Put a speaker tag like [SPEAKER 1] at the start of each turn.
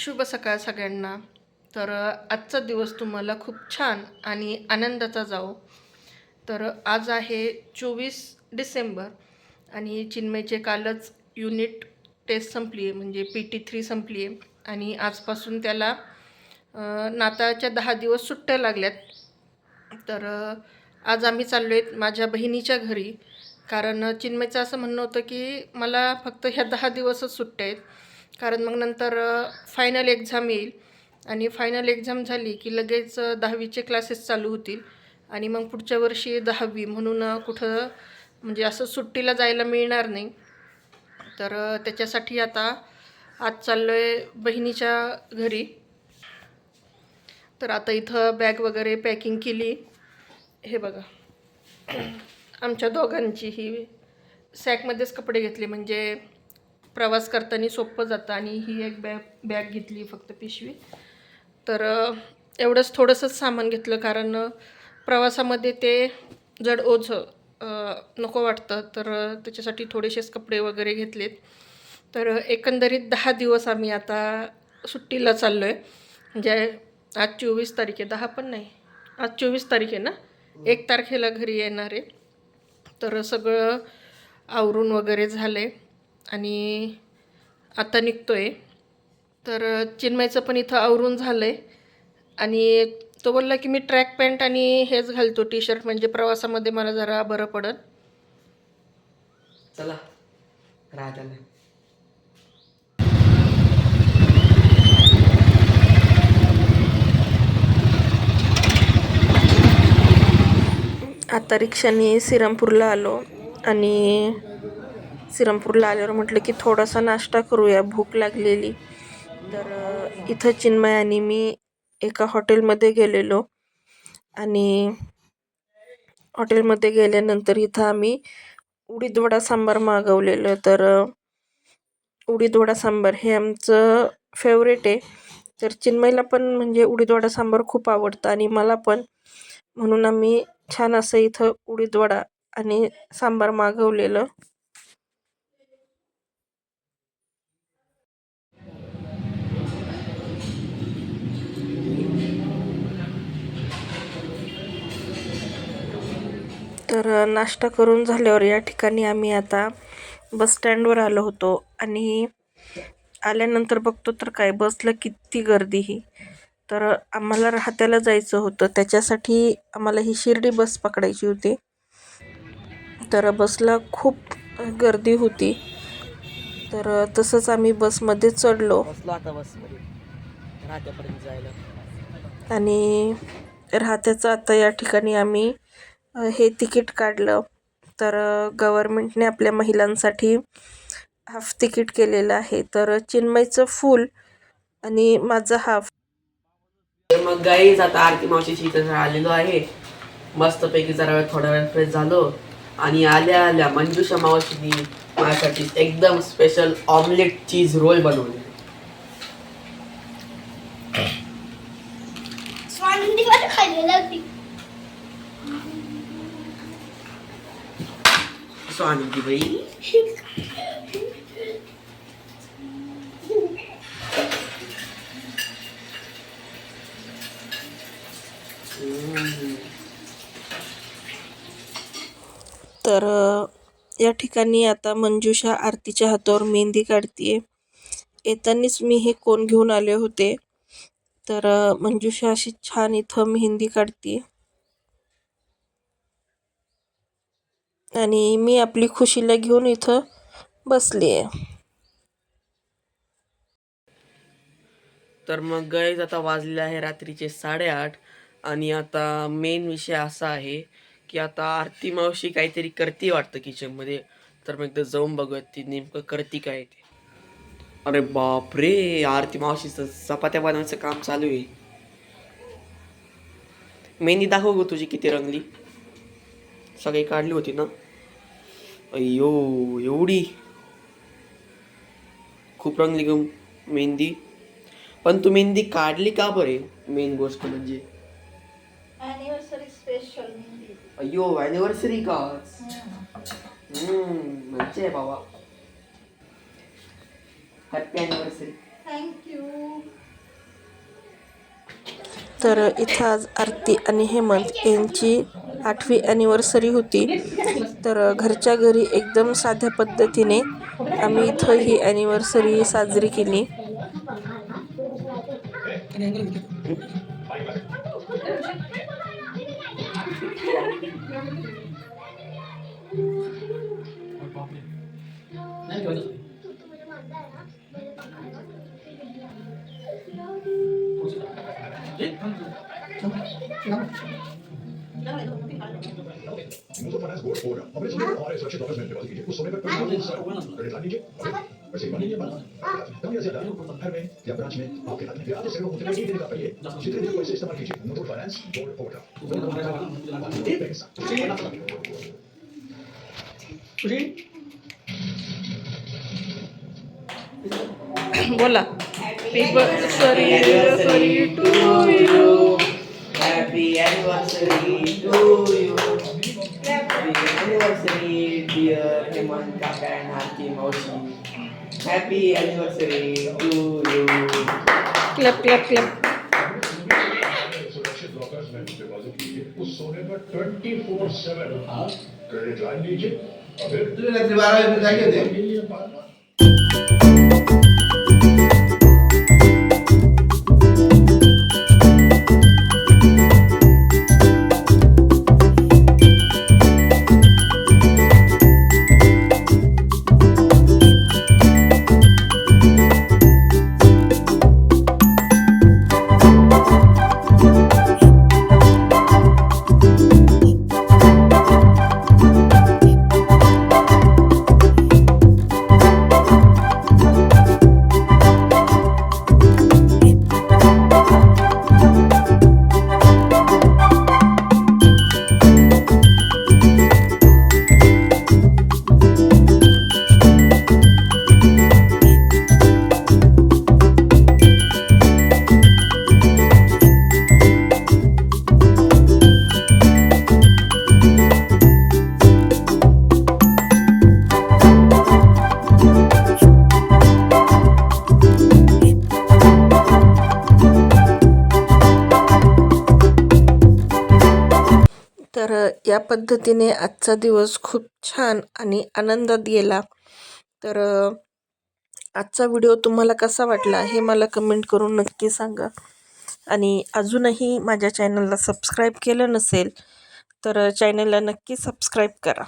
[SPEAKER 1] शुभ सकाळ सगळ्यांना. तर आजचा दिवस तुम्हाला खूप छान आणि आनंदाचा जाओ तर आज आहे चोवीस डिसेंबर आणि चिन्मयचे कालच युनिट टेस्ट संपली आहे म्हणजे पी टी थ्री संपली आहे आणि आजपासून त्याला नाताळच्या दहा दिवस सुट्ट्या लागल्यात. तर आज आम्ही चाललो आहेत माझ्या बहिणीच्या घरी. कारण चिन्मयचं असं म्हणणं होतं की मला फक्त ह्या दहा दिवसच सुट्ट्या आहेत. कारण मग नंतर फायनल एक्झाम येईल. आणि फायनल एक्झाम झाली की लगेच दहावीचे क्लासेस चालू होतील. आणि मग पुढच्या वर्षी दहावी म्हणून कुठं म्हणजे असं सुट्टीला जायला मिळणार नाही. तर त्याच्यासाठी आता आज चाललो आहे बहिणीच्या घरी. तर आता इथं बॅग वगैरे पॅकिंग केली. हे बघा. आमच्या दोघांची ही सॅकमध्येच कपडे घेतले. म्हणजे प्रवास करताना सोपं जातं आणि ही एक बॅग बॅग घेतली फक्त पिशवी. तर एवढंच थोडंसंच सामान घेतलं कारण प्रवासामध्ये ते जड ओझं नको वाटतं. तर त्याच्यासाठी थोडेसेच कपडे वगैरे घेतलेत. तर एकंदरीत दहा दिवस आम्ही आता सुट्टीला चाललो आहे म्हणजे आज चोवीस तारीख आहे. दहा पण नाही. आज चोवीस तारीख आहे ना? एक तारखेला घरी येणार आहे. तर सगळं आवरून वगैरे झालं आहे आणि आता निघतो आहे तर चिन्मयचं पण इथं आवरून झालं आहे आणि तो बोलला की मी ट्रॅक पॅन्ट आणि हेच घालतो टी शर्ट म्हणजे प्रवासामध्ये मला जरा बरं पडत
[SPEAKER 2] चला राजाला
[SPEAKER 1] आता रिक्षाने श्रीरामपूरला आलो आणि सिरमपूरला आल्यावर म्हटलं की थोडासा नाश्ता करूया भूक लागलेली. तर इथं चिन्मय आणि मी एका हॉटेलमध्ये गेलेलो आणि हॉटेलमध्ये गेल्यानंतर इथं आम्ही उडीद वडा सांबार मागवलेलं. तर उडीद वडा सांबार हे आमचं फेवरेट आहे. तर चिन्मयला पण म्हणजे उडीद वडा सांबार खूप आवडतं आणि मला पण. म्हणून आम्ही छान असं इथं उडीद वडा आणि सांबार मागवलेलं. तर नाश्ता करून झाल्यावर या ठिकाणी आम्ही आता बस स्टँडवर आलो होतो आणि आल्यानंतर बघतो तर काय बसला किती गर्दी ही. तर आम्हाला राहत्याला जायचं होतं. त्याच्यासाठी आम्हाला ही शिर्डी बस पकडायची होती. तर बसला खूप गर्दी होती. तर तसंच आम्ही बसमध्ये चढलो. आणि राहत्याचं आता या ठिकाणी आम्ही हे तिकीट काढलं. तर गव्हर्मेंटने आपल्या महिलांसाठी हाफ तिकीट केलेलं आहे. तर चिन्मयचं फुल आणि माझं हाफ
[SPEAKER 2] मग गाईज आता आरती मावशीची इथं आलेलो आहे. मस्तपैकी जरा वेळ थोडा वेळ फ्रेश झालो. आणि आल्या आल्या मंजुषा मावशीनी माझ्यासाठी एकदम स्पेशल ऑमलेट चीज रोल बनवले
[SPEAKER 3] स्वानंदी पण खाल्लेलं होती
[SPEAKER 2] सो आनंदी
[SPEAKER 1] तर या ठिकाणी आता मंजुषा आरतीच्या हातावर मेहंदी काढतीये. येतानीच मी हे कोण घेऊन आले होते? तर मंजुषा अशी छान इथं मेहंदी काढतीये. आणि मी आपली खुशीला घेऊन इथं बसली आहे
[SPEAKER 2] तर मग गळेज आता वाजले आहे रात्रीचे साडेआठ आणि आता मेन विषय असा आहे की आता आरती मावशी काहीतरी करते वाटतं किचनमध्ये तर मग एकदा जाऊन बघूयात ती नेमकं करते काय ते. अरे बापरे आरती मावशीचं चपात्या बनवायचं काम चालू आहे. मेहंदी दाखव गो तुझी किती रंगली. सगळी काढली होती ना. अय्यो एवढी. खूप रंगली ग मेहंदी. पण तू मेहंदी काढली का बरे मेन गोष्ट म्हणजे? अय्यो अॅनिव्हर्सरी का? आहे बाबा. हॅपी अॅनिव्हर्सरी
[SPEAKER 3] थँक्यू
[SPEAKER 1] तर इथं आज आरती आणि हेमंत यांची आठवी ॲनिव्हर्सरी होती. तर घरच्या घरी एकदम साध्या पद्धतीने आम्ही इथं ही ॲनिव्हर्सरी साजरी केली.
[SPEAKER 4] मुसलमानास गोड फोड अपने सोने हमारे सुरक्षित ऑफिस में डिपॉजिट कीजिए उस सोने पर कोई क्रेडिट ला लीजिए वैसे ही मानिए कम या ज्यादा घर में या ब्रांच में आपके हाथ में फिर आपसे लोग मुझे एक दिन का करिए जितने दिन पैसे इस्तेमाल कीजिए Muthoot finance gold fort bank
[SPEAKER 1] बोला happy to you
[SPEAKER 2] happy to you काका अँड आरती मावशी happy anniversary to you
[SPEAKER 1] clap clap clap
[SPEAKER 4] सुरक्षित लॉकर्स में डिपॉजिट कीजिए उस सोने पर ट्वेंटी फोर सेवन क्रेडिट ला लीजिए और फिर
[SPEAKER 5] तुम्ही रात्री बारा
[SPEAKER 1] या पद्धतीने आजचा दिवस खूप छान आणि आनंदात गेला. तर आजचा व्हिडिओ तुम्हाला कसा वाटला हे मला कमेंट करून नक्की सांगा. आणि अजूनही माझ्या चॅनलला सबस्क्राईब केलं नसेल तर चॅनलला नक्की सबस्क्राईब करा.